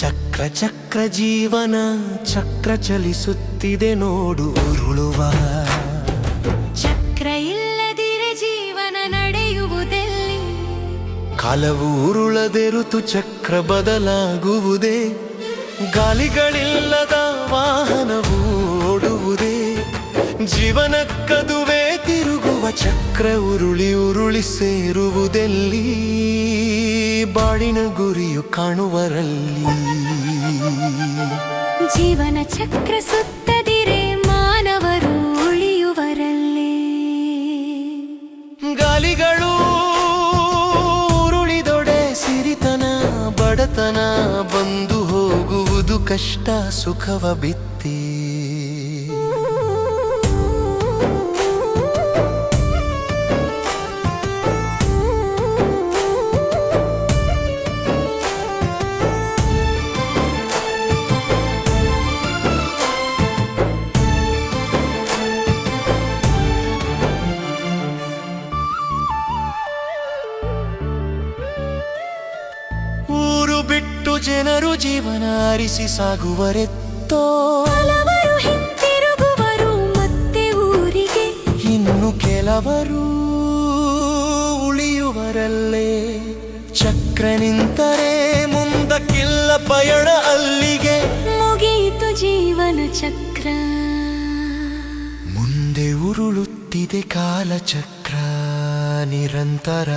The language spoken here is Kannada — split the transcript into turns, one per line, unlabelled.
ಚಕ್ರ ಚಕ್ರ ಜೀವನ ಚಕ್ರ ಚಲಿಸುತ್ತಿದೆ ನೋಡು ಉರುಳುವ.
ಚಕ್ರ ಇಲ್ಲದಿರೆ ಜೀವನ ನಡೆಯುವುದೆಲ್ಲಿ?
ಕಾಲವು ಉರುಳದೆ ಋತು ಚಕ್ರ ಬದಲಾಗುವುದೇ? ಗಾಲಿಗಳಿಲ್ಲದ ವಾಹನವು ಓಡುವುದೇ? ಜೀವನಕ್ಕದುವೇ ಚಕ್ರ ಉರುಳಿ ಉರುಳಿ ಸೇರುವುದೆಲ್ಲಿ? ಬಾಳಿನ ಗುರಿಯು ಕಾಣುವರಲ್ಲಿ.
ಜೀವನ ಚಕ್ರ ಸುತ್ತದಿರೆ ಮಾನವರು ಉಳಿಯುವರಲ್ಲಿ.
ಗಾಲಿಗಳು ಉರುಳಿದೊಡೆ ಸಿರಿತನ ಬಡತನ ಬಂದು ಹೋಗುವುದು ಕಷ್ಟ ಸುಖವ ಬಿತ್ತಿ. ಬಿಟ್ಟು ಜನರು ಜೀವನ ಅರಿಸಿ ಸಾಗುವರೆತ್ತೋ.
ಹಲವರು ಹಿಂತಿರುಗುವರು ಮತ್ತೆ ಊರಿಗೆ.
ಇನ್ನು ಕೆಲವರು ಉಳಿಯುವರಲ್ಲೇ. ಚಕ್ರ ನಿಂತರೆ ಮುಂದಕ್ಕಿಲ್ಲ ಪಯಣ ಅಲ್ಲಿಗೆ.
ಮುಗಿಯಿತು ಜೀವನ ಚಕ್ರ.
ಮುಂದೆ ಉರುಳುತ್ತಿದೆ ಕಾಲಚಕ್ರ ನಿರಂತರ.